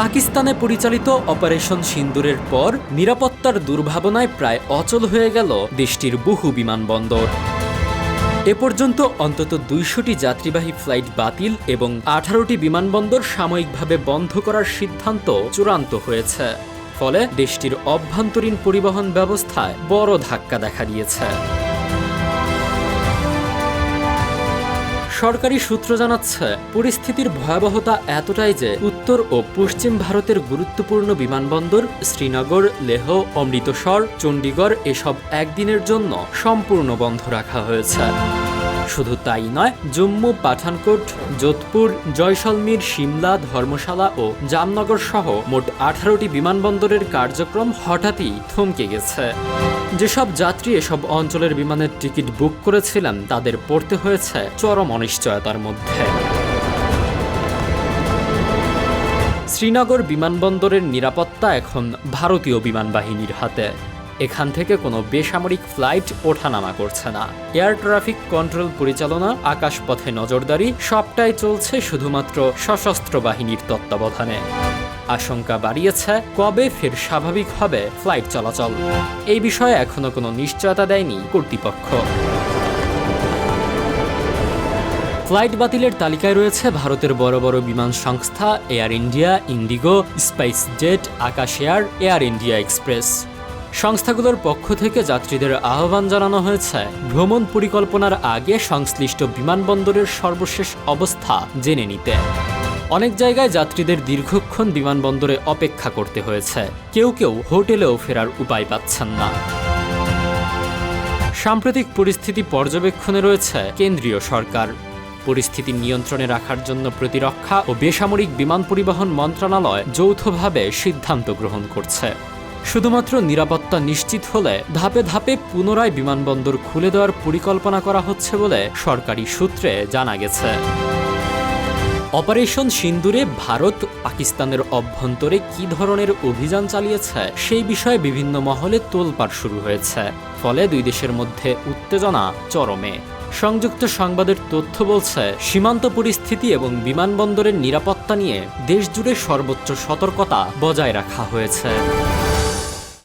পাকিস্তানে পরিচালিত অপারেশন সিন্দুরের পর নিরাপত্তার দুর্ভাবনায় প্রায় অচল হয়ে গেল দেশটির বহু বিমানবন্দর। এ পর্যন্ত অন্তত দুইশোটি যাত্রীবাহী ফ্লাইট বাতিল এবং আঠারোটি বিমানবন্দর সাময়িকভাবে বন্ধ করার সিদ্ধান্ত চূড়ান্ত হয়েছে। ফলে দেশটির অভ্যন্তরীণ পরিবহন ব্যবস্থায় বড় ধাক্কা দেখা দিয়েছে। সরকারি সূত্র জানাচ্ছে, পরিস্থিতির ভয়াবহতা এতটাই যে উত্তর ও পশ্চিম ভারতের গুরুত্বপূর্ণ বিমানবন্দর, শ্রীনগর, লেহ, অমৃতসর, চণ্ডীগড় এসব একদিনের জন্য সম্পূর্ণ বন্ধ রাখা হয়েছে। শুধু তাই নয়, জম্মু পাঠানকোট, যোধপুর, জয়সলমীর সিমলা ধর্মশালা ও জামনগর সহ মোট আঠারোটি বিমানবন্দরের কার্যক্রম হঠাৎই থমকে গেছে। যেসব যাত্রী এসব অঞ্চলের বিমানের টিকিট বুক করেছিলেন, তাদের পড়তে হয়েছে চরম অনিশ্চয়তার মধ্যে। শ্রীনগর বিমানবন্দরের নিরাপত্তা এখন ভারতীয় বিমান বাহিনীর হাতে। এখান থেকে কোনো বেসামরিক ফ্লাইট ওঠানামা করছে না। এয়ার ট্রাফিক কন্ট্রোল পরিচালনা, আকাশপথে নজরদারি, সবটাই চলছে শুধুমাত্র সশস্ত্র বাহিনীর তত্ত্বাবধানে। আশঙ্কা বাড়িয়েছে, কবে ফের স্বাভাবিক হবে ফ্লাইট চলাচল? এই বিষয়ে এখনও কোনো নিশ্চয়তা দেয়নি কর্তৃপক্ষ। ফ্লাইট বাতিলের তালিকায় রয়েছে ভারতের বড় বড় বিমান সংস্থা, air India, Indigo spice jet Akasa air air India express. সংস্থাগুলোর পক্ষ থেকে যাত্রীদের আহ্বান জানানো হয়েছে। ভ্রমণ পরিকল্পনার আগে সংশ্লিষ্ট বিমানবন্দরের সর্বশেষ অবস্থা জেনে নিতে। অনেক জায়গায় যাত্রীদের দীর্ঘক্ষণ বিমানবন্দরে অপেক্ষা করতে হয়েছে। কেউ কেউ হোটেলেও ফেরার উপায় পাচ্ছেন না। সাম্প্রতিক পরিস্থিতি পর্যবেক্ষণে রয়েছে কেন্দ্রীয় সরকার। পরিস্থিতি নিয়ন্ত্রণে রাখার জন্য প্রতিরক্ষা ও বেসামরিক বিমান পরিবহন মন্ত্রণালয় যৌথভাবে সিদ্ধান্ত গ্রহণ করছে। শুধুমাত্র নিরাপত্তা নিশ্চিত হলে ধাপে ধাপে পুনরায় বিমানবন্দর খুলে দেওয়ার পরিকল্পনা করা হচ্ছে বলে সরকারি সূত্রে জানা গেছে। অপারেশন সিন্দুরে ভারত পাকিস্তানের অভ্যন্তরে কি ধরনের অভিযান চালিয়েছে সেই বিষয়ে বিভিন্ন মহলে তোলপাড় শুরু হয়েছে। ফলে দুই দেশের মধ্যে উত্তেজনা চরমে। সংযুক্ত সংবাদের তথ্য বলছে, সীমান্ত পরিস্থিতি এবং বিমানবন্দরের নিরাপত্তা নিয়ে দেশজুড়ে সর্বোচ্চ সতর্কতা বজায় রাখা হয়েছে।